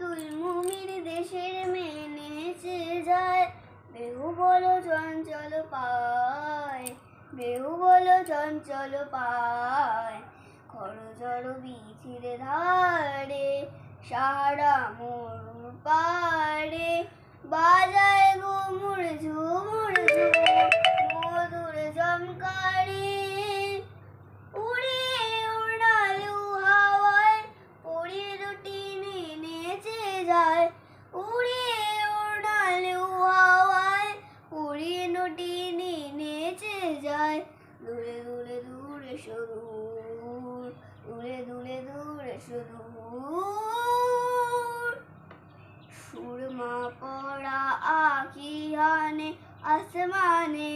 পুতুল মুমির দেশের মেয়ে নেচে যায়। বেহু বলো চঞ্চল পায়, বেহু বলো চঞ্চল পায়। খরচর বিচির ধারে, সারা মোর পাড়ে। পড়ে দুটি নেচে যায়। দূরে দূরে দূরে সরু দূরে দূরে দূরে সরু সুরমা পড়া আখি হানে আসমানে,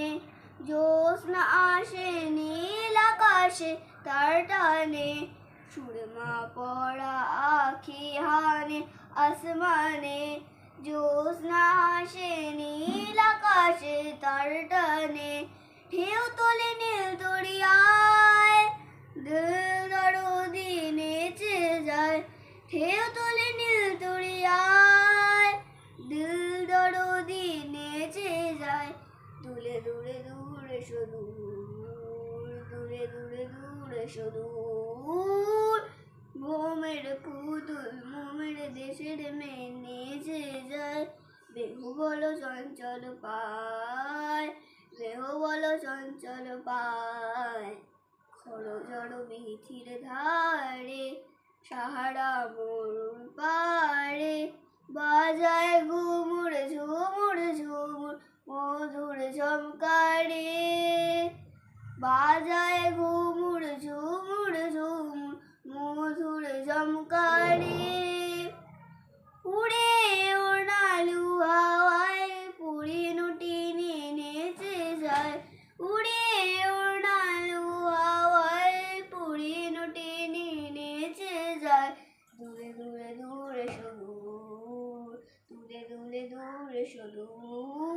জ্যোৎস্না আসে নীল আকাশে তার টানে। সুরমা পড়া আখি হানে আসমানে জ্যোৎস্না ঢেউ তোলে নীল তরিয়ায় দিল দরদি নেচে যায়। ঢেউ তোলে নীল তরিয়ায় দিল দরদি নেচে যায়। দূরে দূরে দূরে সদূর দূরে দূরে দূরে। সদূর মোমের পুতুল, মোমের দেশের মেয়ে নেচে যায়। বেহু বলো চঞ্চল পায় বেহু বলো চঞ্চল পায় খড় জড় বিথির ধারে, সাহারা মরুর পাড়ে, বাজায় ঘুমুর ঝুমুর ঝুমুর, মধুর ঝমকারে, বাজায় ঘুমুর ঝুমুর ঝুমুর দূরে